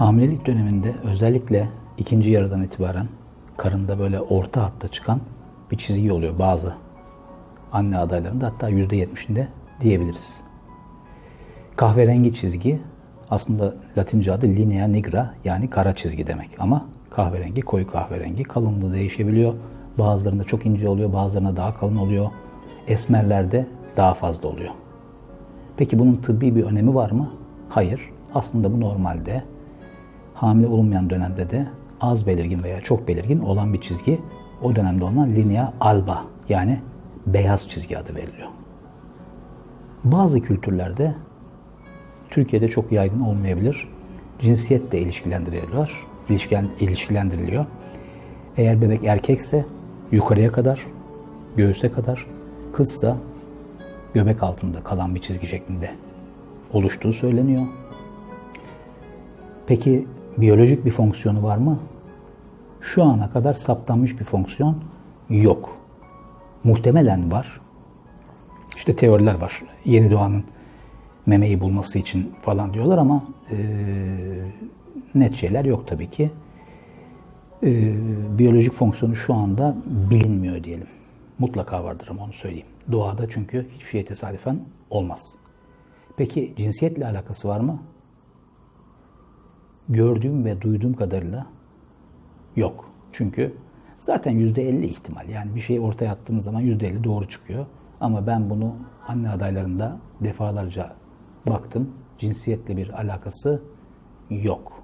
Hamilelik döneminde özellikle ikinci yarıdan itibaren karında böyle orta hatta çıkan bir çizgi oluyor bazı anne adaylarında hatta %70'inde diyebiliriz. Kahverengi çizgi aslında Latince adı linea nigra yani kara çizgi demek ama kahverengi koyu kahverengi kalınlığı değişebiliyor. Bazılarında çok ince oluyor, bazılarında daha kalın oluyor. Esmerlerde daha fazla oluyor. Peki bunun tıbbi bir önemi var mı? Hayır. Aslında bu normalde hamile olunmayan dönemde de az belirgin veya çok belirgin olan bir çizgi o dönemde olan linea alba yani beyaz çizgi adı veriliyor. Bazı kültürlerde Türkiye'de çok yaygın olmayabilir. Cinsiyetle ilişkilendiriliyorlar. İlişkilen, ilişkilendiriliyor. Eğer bebek erkekse yukarıya kadar, göğüse kadar, kızsa göbek altında kalan bir çizgi şeklinde oluştuğu söyleniyor. Peki biyolojik bir fonksiyonu var mı? Şu ana kadar saptanmış bir fonksiyon yok. Muhtemelen var. İşte teoriler var. Yeni doğanın memeyi bulması için falan diyorlar ama e, net şeyler yok tabii ki. E, biyolojik fonksiyonu şu anda bilinmiyor diyelim. Mutlaka vardır ama onu söyleyeyim. Doğada çünkü hiçbir şey tesadüfen olmaz. Peki cinsiyetle alakası var mı? Gördüğüm ve duyduğum kadarıyla yok. Çünkü zaten yüzde elli ihtimal. Yani bir şeyi ortaya attığınız zaman yüzde elli doğru çıkıyor. Ama ben bunu anne adaylarında defalarca baktım. Cinsiyetle bir alakası yok.